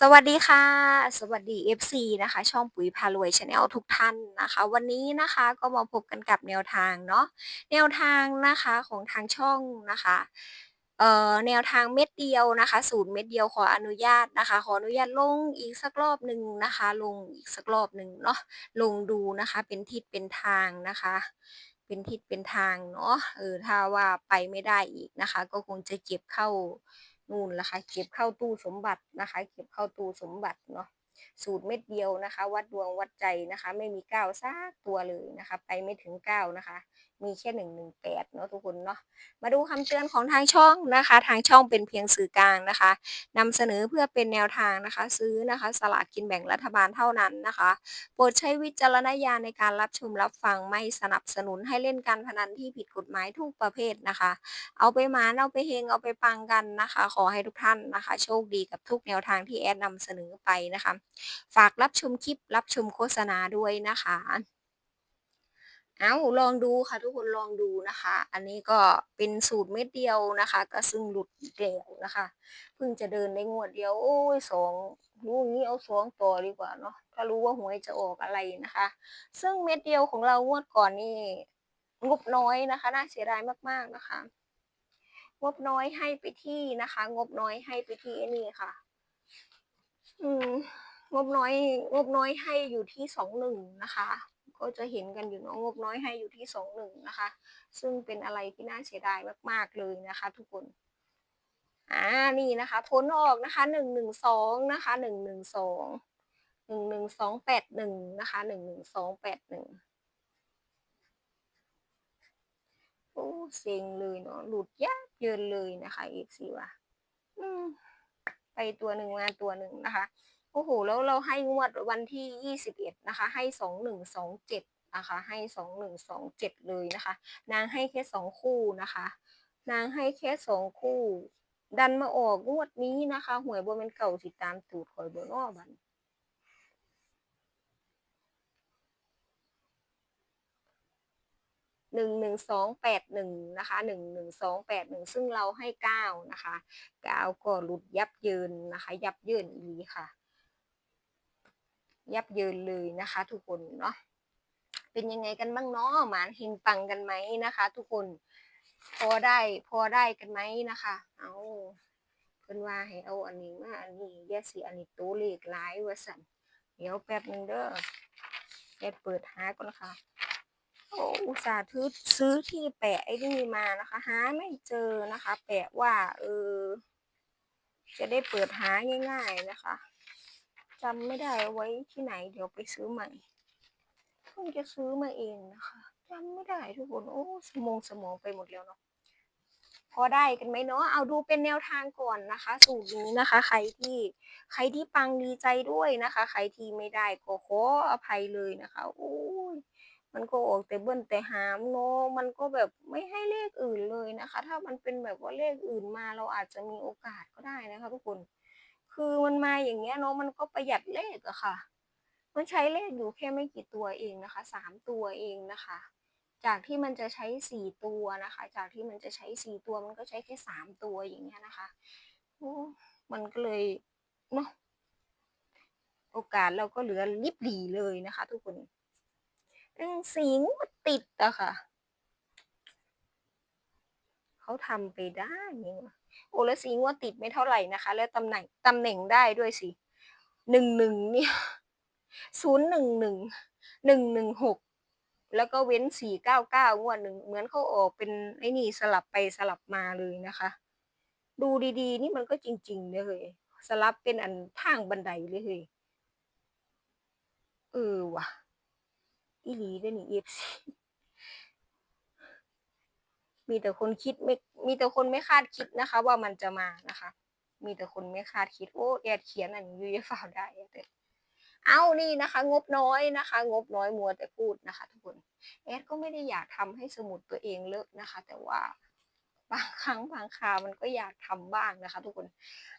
สวัสดีค่ะ สวัสดี FC นะคะ ช่องปุ๋ยพารวยชาแนลทุกท่านนะคะ วันนี้นะคะก็มาพบกันกับแนวทางเนาะแนวทางนะคะของทางช่องนะคะเอ่อแนวทางเม็ดเดียวนะคะสูตรเม็ดเดียวขออนุญาตนะคะ ขออนุญาตลงอีกสักรอบหนึ่งนะคะ ลงอีกสักรอบหนึ่งเนาะลงดูนะคะ เป็นทิศเป็นทางนะคะ เป็นทิศเป็นทางเนาะเออถ้าว่าไปไม่ได้อีกนะคะ ก็คงจะเก็บเข้า นู่นละค่ะเก็บเข้าตู้สมบัตินะคะ เก็บเข้าตู้สมบัติเนาะสูตรเม็ดเดียวนะคะ วัดดวงวัดใจนะคะ ไม่มีก้าวซักตัวเลยนะคะ ไปไม่ถึงก้าวนะคะมีแค่หนึ่งหนึ่งแปดเนาะทุกคนเนาะมาดูคำเตือนของทางช่องนะคะ ทางช่องเป็นเพียงสื่อกลางนะคะนำเสนอเพื่อเป็นแนวทางนะคะ ซื้อนะคะสลากกินแบ่งรัฐบาลเท่านั้นนะคะโปรดใช้วิจารณญาณในการรับชมรับฟังไม่สนับสนุนให้เล่นการพนันที่ผิดกฎหมายทุกประเภทนะคะ เอาไปหมาเอาไปเฮงเอาไปปังกันนะคะ ขอให้ทุกท่านนะคะ โชคดีกับทุกแนวทางที่แอดนำเสนอไปนะคะ ฝากรับชมคลิปรับชมโฆษณาด้วยนะคะ เอาลองดูค่ะทุกคนลองดูนะคะ อันนี้ก็เป็นสูตรเม็ดเดียวนะคะ ก็ซึ่งหลุดอีกแล้วนะคะ เพิ่งจะเดินในงวดเดียว โอ้ยสองรู้งี้เอาสองต่อดีกว่าเนาะถ้ารู้ว่าหวยจะออกอะไรนะคะ ซึ่งเม็ดเดียวของเรางวดก่อนนี่งบน้อยนะคะ น่าเสียดายมากๆนะคะ งบน้อยให้ไปที่นะคะ งบน้อยให้ไปที่นี่ค่ะ อืมงบน้อย งบน้อยให้อยู่ที่สองหนึ่งนะคะ ก็จะเห็นกันอยู่เนาะงบน้อยให้อยู่ที่สองหนึ่งนะคะ ซึ่งเป็นอะไรที่น่าเสียดายมากๆเลยนะคะ ทุกคนอ่านี่นะคะผลออกนะคะหนึ่งหนึ่งสองนะคะหนึ่งหนึ่งสองหนึ่งหนึ่งสองแปดหนึ่งนะคะหนึ่งหนึ่งสองแปดหนึ่งโอ้เซ็งเลยเนาะหลุดยากเยินเลยนะคะเอฟซีว่ะไปตัวหนึ่งมาตัวหนึ่งนะคะ โอ้โห แล้วเราให้งวดวันที่ยี่สิบเอ็ดนะคะ ให้สองหนึ่งสองเจ็ดนะคะ ให้สองหนึ่งสองเจ็ดเลยนะคะ นางให้แค่สองคู่นะคะ นางให้แค่สองคู่ ดันมาออกงวดนี้นะคะ หวยบนเป็นเก่าสิตามตูดคอยบนอ้อบันหนึ่งหนึ่งสองแปดหนึ่งนะคะหนึ่งหนึ่งสองแปดหนึ่งซึ่งเราให้เก้านะคะเก้าก็หลุดยับเยินนะคะ ยับเยินอีค่ะ ยับเยินเลยนะคะ ทุกคนเนาะเป็นยังไงกันบ้างเนาะหมานเฮงปังกันไหมนะคะ ทุกคนพอได้พอได้กันไหมนะคะ เอาเพิ่นว่าให้เอาอันนี้มาอันนี้แยกสีอันนี้ตัวเลขหลายว่าสั่นเดี๋ยวแป๊บนึงเด้อแอดเปิดหาก่อนค่ะโอ้อุตส่าห์ซื้อซื้อที่แปะไอ้นี่มานะคะ หาไม่เจอนะคะ แปะว่าเออจะได้เปิดหาง่าย ๆนะคะ จำไม่ได้ไว้ที่ไหน เดี๋ยวไปซื้อใหม่เพิ่งจะซื้อมาเองนะคะจำไม่ได้ทุกคนโอ้สมองสมองไปหมดแล้วเนาะพอได้กันไหมเนาะเอาดูเป็นแนวทางก่อนนะคะ สูตรนี้นะคะ ใครที่ใครที่ปังดีใจด้วยนะคะ ใครที่ไม่ได้ก็ขออภัยเลยนะคะโอ้ยมันก็ออกแต่เบิ้ลแต่หามเนาะมันก็แบบไม่ให้เลขอื่นเลยนะคะ ถ้ามันเป็นแบบว่าเลขอื่นมาเราอาจจะมีโอกาสก็ได้นะคะ ทุกคน คือมันมาอย่างเงี้ยเนาะมันก็ประหยัดเลขอะค่ะ มันใช้เลขอยู่แค่ไม่กี่ตัวเองนะคะสามตัวเองนะคะ จากที่มันจะใช้สี่ตัวนะคะ จากที่มันจะใช้สี่ตัวมันก็ใช้แค่สามตัวอย่างเงี้ยนะคะโอ้มันก็เลยเนาะโอกาสเราก็เหลือลิบหลีเลยนะคะ ทุกคนอืมสีงวดติดอะค่ะ เขาทำไปได้ยังวะ โอ้แล้วสีงวดติดไม่เท่าไหร่นะคะ แล้วตำแหน่งตำแหน่งได้ด้วยสิหนึ่งหนึ่งเนี่ยศูนย์หนึ่งหนึ่งหนึ่งหนึ่งหกแล้วก็เว้นสี่เก้าเก้างวดหนึ่งเหมือนเขาออกเป็นไอ้นี่สลับไปสลับมาเลยนะคะ ดูดีๆ นี่มันก็จริงๆเลยสลับเป็นอันทางบันไดเลยเฮ้ยเออว่ะอีหลีเด้อนี่เอฟซี มีแต่คนคิดไม่มีแต่คนไม่คาดคิดนะคะ ว่ามันจะมานะคะ มีแต่คนไม่คาดคิดโอ้แอดเขียนอันนี้อยู่ฝ่าได้แอดเอานี่นะคะ งบน้อยนะคะ งบน้อยมัวแต่พูดนะคะ ทุกคนแอดก็ไม่ได้อยากทำให้สมุดตัวเองเลอะนะคะ แต่ว่าบางครั้งบางครามันก็อยากทำบ้างนะคะ ทุกคน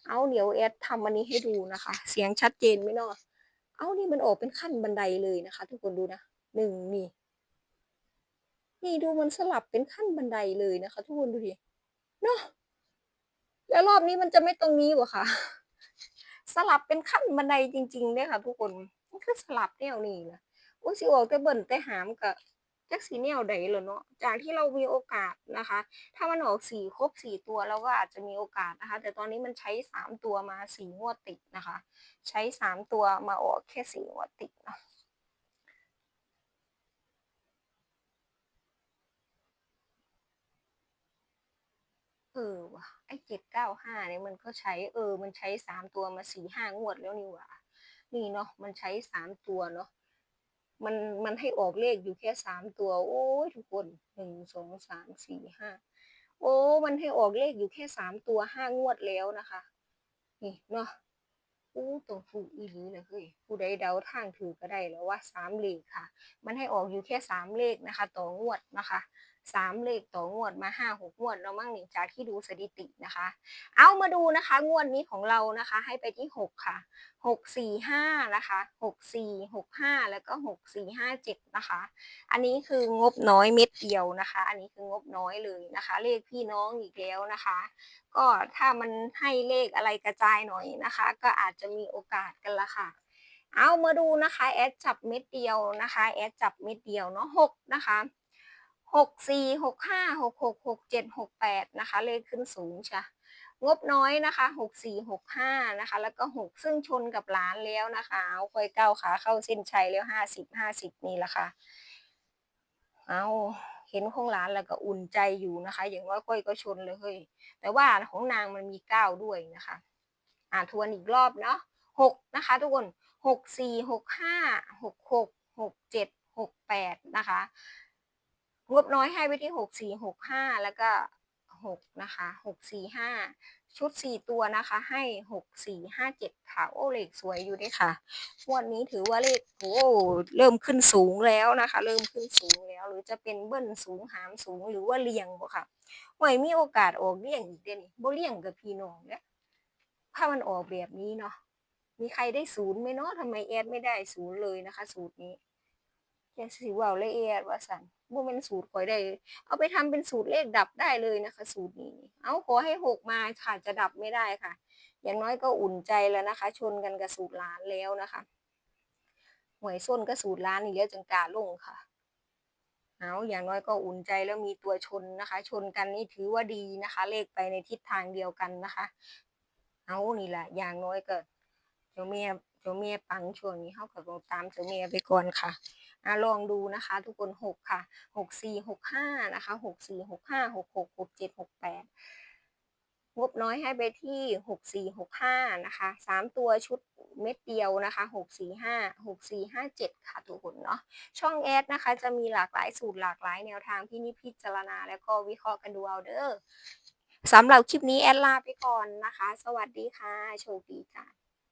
เอาเดี๋ยวแอดทำอันนี้ให้ดูนะคะ เสียงชัดเจนไหมเนาะเอานี่มันออกเป็นขั้นบันไดเลยนะคะ ทุกคนดูนะหนึ่งนี่ นี่ดูมันสลับเป็นขั้นบันไดเลยนะคะ ทุกคนดูดิเนาะแล้วรอบนี้มันจะไม่ตรงนี้วะคะสลับเป็นขั้นบันไดจริงๆเด้อค่ะ ทุกคนมันคือสลับแนวนี้ล่ะโอ๊ยสิออกแต่เบิ้ลแต่หามก็จักสิแนวใดล่ะเนาะจากที่เรามีโอกาสนะคะ ถ้ามันออก4ครบ4ตัวเราก็อาจจะมีโอกาสนะคะ แต่ตอนนี้มันใช้3ตัวมา4งวดติดนะคะ ใช้3ตัวมาออกแค่4งวดติดเนาะ เออว่ะไอ้795เนี่ยมันก็ใช้เออ มันใช้3ตัวมา4-5งวดแล้วนี่ว่านี่เนาะมันใช้3ตัวเนาะมันมันให้ออกเลขอยู่แค่3ตัว โอ๊ยทุกคน1 2 3 4 5โอ้มันให้ออกเลขอยู่แค่3ตัว5งวดแล้วนะคะ นี่เนาะโอ้ต้องถูอีหลีล่ะเฮ้ยผู้ใดเดาทางถูกก็ได้แล้วว่า3เลขค่ะ มันให้ออกอยู่แค่3เลขนะคะต่องวดนะคะ 3เลขต่องวดมา5-6งวดแล้วมั้งนี่งจากที่ดูสถิตินะคะ เอามาดูนะคะ งวดนี้ของเรานะคะ ให้ไปที่6ค่ะ645นะคะ6465แล้วก็6457นะคะ อันนี้คืองบน้อยเม็ดเดียวนะคะ อันนี้คืองบน้อยเลยนะคะ เลขพี่น้องอีกแล้วนะคะ ก็ถ้ามันให้เลขอะไรกระจายหน่อยนะคะ ก็อาจจะมีโอกาสกันละค่ะเอามาดูนะคะแอดจับเม็ดเดียวนะคะแอดจับเม็ดเดียวเนาะ6นะคะ 64 65 66 67 68นะคะเลขขึ้นสูงใช่งบน้อยนะคะ64 65นะคะ แล้วก็6ซึ่งชนกับหลานแล้วนะคะเอาค่อยก้าวขาเข้าเส้นชัยแล้ว50 50นี่แหละค่ะเอาเห็นของหลานแล้วก็อุ่นใจอยู่นะคะ อย่างน้อยก้อยก็ชนเลยเฮ้ยแต่ว่าของนางมันมี9ด้วยนะคะ อ่าทวนอีกรอบเนาะ6นะคะ ทุกคน64 65 66 67 68นะคะ งบน้อยให้ไว้ที่64 65แล้วก็6นะคะ645ชุด4ตัวนะคะ ให้6457ค่ะโอ้เลขสวยอยู่ด้ค่ะวดนี้ถือว่าเลขโอ้เริ่มขึ้นสูงแล้วนะคะ เริ่มขึ้นสูงแล้ว หรือจะเป็นเบิ้ลสูงหามสูงหรือว่าเรียงบ่ค่ะหวยมีโอกาสออกเรียงอีกเดะนี่บ่เรียงกับพี่น้องเด้อถ้ามันออกแบบนี้เนาะมีใครได้0ไหมเนาะทำไมแอดไม่ได้0เลยนะคะ สูตรนี้ จักสิว้าเลยแอดว่าซั้นบ่แม่นสูตรข้อยได้ เอาไปทำเป็นสูตรเลขดับได้เลยนะคะ สูตรนี้ เอาขอให้6มาค่ะจะดับไม่ได้ค่ะ อย่างน้อยก็อุ่นใจแล้วนะคะ ชนกันกับสูตรหลานแล้วนะคะหวยส้นกับสูตรหลานนี่แล้วจังกาลงค่ะ เอาอย่างน้อยก็อุ่นใจแล้วมีตัวชนนะคะ ชนกันนี่ถือว่าดีนะคะ เลขไปในทิศทางเดียวกันนะคะ เอานี่แหละอย่างน้อยก็เจ้าแม่เจ้าแม่ปังช่วงนี้เราก็ต้องตามเจ้าแม่ไปก่อนค่ะ อ่าลองดูนะคะ ทุกคน 6 ค่ะ 64 65 นะคะ 64 65 66 67 68 งบน้อยให้ไปที่ 64 65 นะคะ 3 ตัวชุดเม็ดเดียวนะคะ 645 6457 ค่ะทุกคนเนาะ ช่องแอดนะคะ จะมีหลากหลายสูตรหลากหลายแนวทางที่นี่พิจารณา แล้วก็วิเคราะห์กันดูเอาเด้อสำหรับคลิปนี้แอดลาไปก่อนนะคะ สวัสดีค่ะ โชคดีจ้ะ